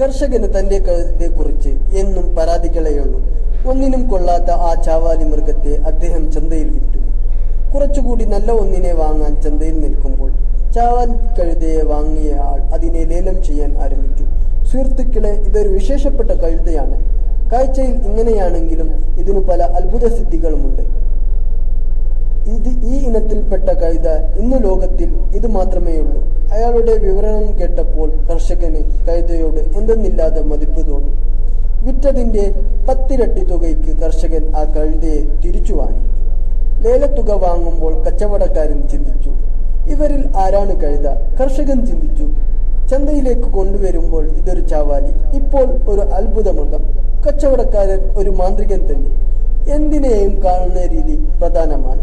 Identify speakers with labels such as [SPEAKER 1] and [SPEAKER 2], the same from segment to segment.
[SPEAKER 1] കർഷകന് തന്റെ കഴുതയെക്കുറിച്ച് എന്നും പരാതികളെയുള്ളൂ. ഒന്നിനും കൊള്ളാത്ത ആ ചാവാലി മൃഗത്തെ അദ്ദേഹം ചന്തയിൽ വിറ്റു. കുറച്ചുകൂടി നല്ല ഒന്നിനെ വാങ്ങാൻ ചന്തയിൽ നിൽക്കുമ്പോൾ ചാവാലി കഴുതയെ വാങ്ങിയ ആൾ അതിനെ ലേലം ചെയ്യാൻ ആരംഭിച്ചു. സുഹൃത്തുക്കളെ ഇതൊരു വിശേഷപ്പെട്ട കഴുതയാണ്. കാഴ്ചയിൽ ഇങ്ങനെയാണെങ്കിലും ഇതിനു പല അത്ഭുത സിദ്ധികളുമുണ്ട്. ഇത് ഈ ഇനത്തിൽപ്പെട്ട കഴുത ഇന്ന് ലോകത്തിൽ ഇത് മാത്രമേയുള്ളൂ. അയാളുടെ വിവരണം കേട്ടപ്പോൾ കർഷകന് കൈതയോട് എന്തെന്നില്ലാതെ മതിപ്പ് തോന്നി. വിറ്റതിന്റെ പത്തിരട്ടി തുകയ്ക്ക് കർഷകൻ ആ കഴുതയെ തിരിച്ചു വാങ്ങി. ലേലത്തുക വാങ്ങുമ്പോൾ കച്ചവടക്കാരൻ ചിന്തിച്ചു ഇവരിൽ ആരാണ് കഴുത? കർഷകൻ ചിന്തിച്ചു ചന്തയിലേക്ക് കൊണ്ടുവരുമ്പോൾ ഇതൊരു ചാവാലി ഇപ്പോൾ ഒരു അത്ഭുതമുണ്ട് കച്ചവടക്കാരൻ ഒരു മാന്ത്രികൻ തന്നെ. എന്തിനേയും കാണുന്ന രീതി പ്രധാനമാണ്.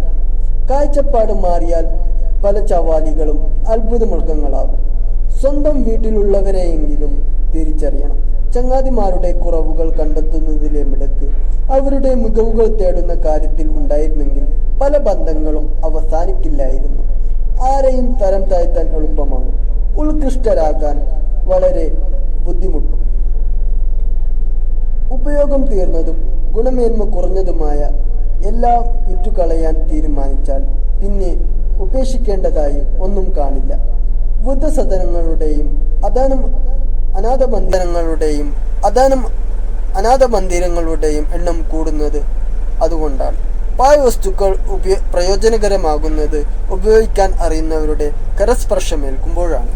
[SPEAKER 1] കാഴ്ചപ്പാട് മാറിയാൽ പല ചവാലികളും അത്ഭുത മൃഗങ്ങളാകും. സ്വന്തം വീട്ടിലുള്ളവരെയെങ്കിലും തിരിച്ചറിയണം. ചങ്ങാതിമാരുടെ കുറവുകൾ കണ്ടെത്തുന്നതിലെ മിടക്ക് അവരുടെ മികവുകൾ തേടുന്ന കാര്യത്തിൽ ഉണ്ടായിരുന്നെങ്കിൽ പല ബന്ധങ്ങളും അവസാനിക്കില്ലായിരുന്നു. ആരെയും തരം താഴ്ത്താൻ എളുപ്പമാണ്. ഉത്കൃഷ്ടരാകാൻ വളരെ ബുദ്ധിമുട്ടും. ഉപയോഗം തീർന്നതും ഗുണമേന്മ കുറഞ്ഞതുമായ എല്ലാം വിറ്റുകളയാൻ തീരുമാനിച്ചാൽ പിന്നെ ഉപേക്ഷിക്കേണ്ടതായി ഒന്നും കാണില്ല. വൃദ്ധസദനങ്ങളുടെയും അദാനം അനാഥ മന്ദിരങ്ങളുടെയും അദാനം അനാഥ മന്ദിരങ്ങളുടെയും എണ്ണം കൂടുന്നത് അതുകൊണ്ടാണ്. പായ വസ്തുക്കൾ ഉപയോ പ്രയോജനകരമാകുന്നത് ഉപയോഗിക്കാൻ അറിയുന്നവരുടെ കരസ്പർശമേൽക്കുമ്പോഴാണ്.